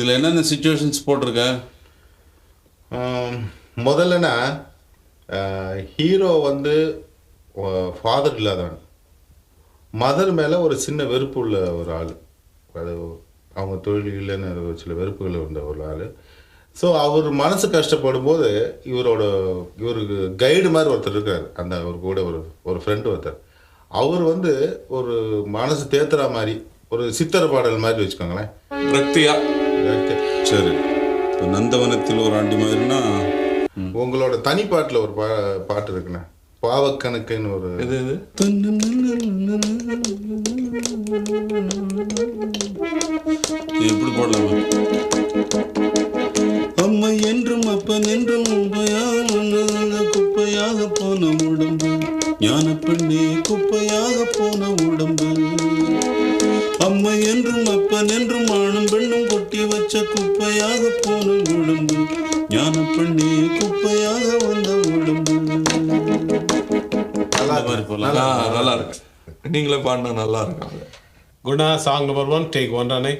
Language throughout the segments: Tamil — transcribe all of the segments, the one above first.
இதில் என்னென்ன சுச்சுவேஷன்ஸ் போட்டிருக்க? முதல்லனா ஹீரோ வந்து ஃபாதர் இல்லாதவன். மதர் மேலே ஒரு சின்ன வெறுப்பு உள்ள ஒரு ஆள். அது அவங்க தொழில்கள்னு ஒரு சில வெறுப்புகள் இருந்த ஒரு ஆள். ஸோ அவர் மனசு கஷ்டப்படும் போது இவரோட இவருக்கு கைடு மாதிரி ஒருத்தர் இருக்கார். அந்த அவர் கூட ஒரு ஒரு ஃப்ரெண்டு ஒருத்தர். அவர் வந்து ஒரு மனசு தேத்துற மாதிரி ஒரு சித்தர் பாடல் மாதிரி வச்சுக்கோங்களேன். சரி இப்போ நந்தவனத்தில் ஒரு ஆண்டி மாதிரினா உங்களோட தனிப்பாட்டில் ஒரு பா பாட்டு இருக்குண்ணே பாவக்கணக்குன்னு ஒரு இது இது இது எப்படி போடலாம் அம்மை என்றும் அப்பன் என்றும் குப்பையாக குப்பையாக போன உடம்பு ஞான பெண்ணே குப்பையாக போன உடம்பு அம்மை என்றும் அப்பன் என்றும் ஆணும் பெண்ணும் கொட்டி வச்ச குப்பையாக போன உடம்பு ஞான பெண்ணே குப்பையாக வந்த உடம்பு நல்லா இருக்கு. நீங்களே பாடினா நல்லா இருக்கும். Guna, song number one, take one, Rane.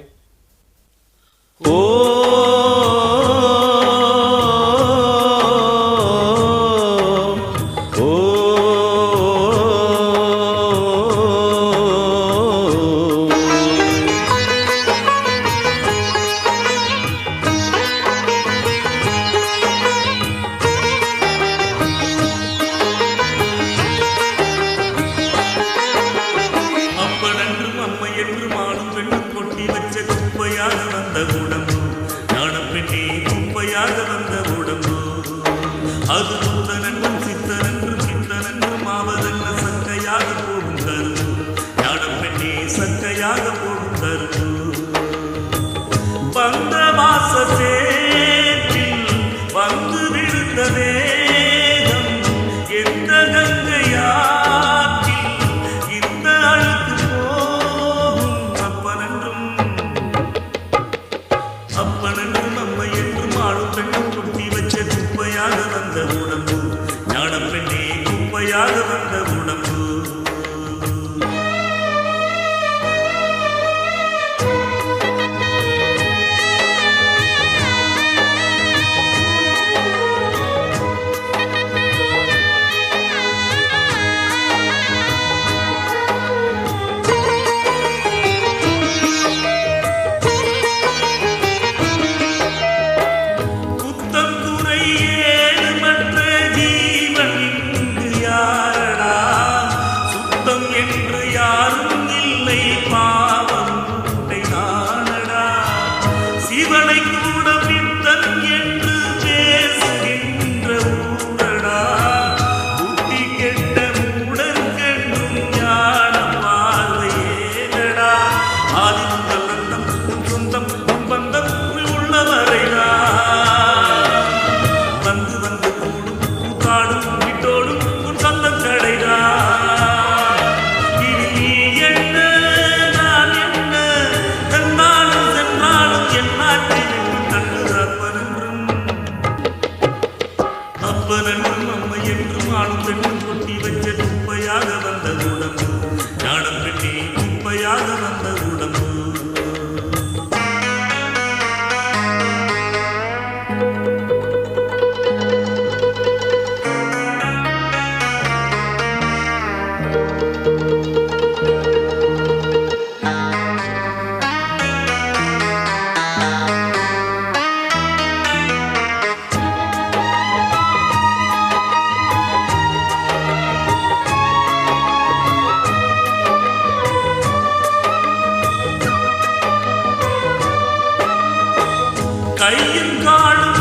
கையும் காலும்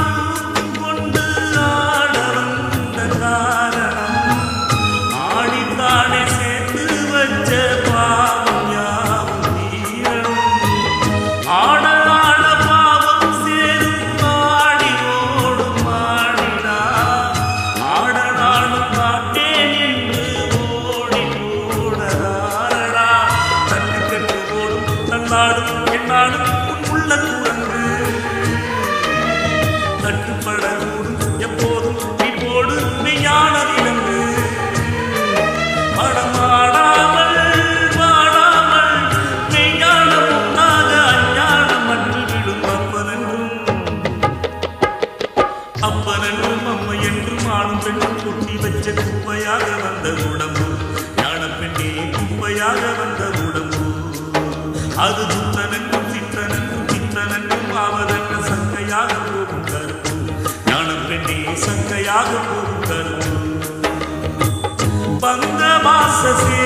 கொண்டு ஆட காரணம். ஆடித்தானே சேர்த்து வச்ச பாவம் யாவும் தீரணும். ஆட ஆட பாவம் சேரும் ஆடி ஓடும் ஆடிடா ஆட காட்டேன் என்று ஓடி ஓடதாரடா ஓடும் தன்னாடும் அப்பன் என்றும் அம்மை என்றும் ஆணும் பெண்ணும் குட்டி வச்ச குப்பையாக வந்த உடம்பு ஞான பெண்ணே குப்பையாக வந்த உடம்பு. அது துத்தனங்கும் சித்தனங்கும் சித்தனங்கும் ஆவதென்ன சங்கையாக போகும் கருப்பு. ஞான சங்கையாக போகும் கருப்பு. பந்த மாசசே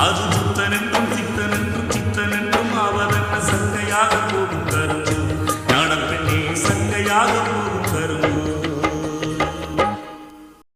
Hadi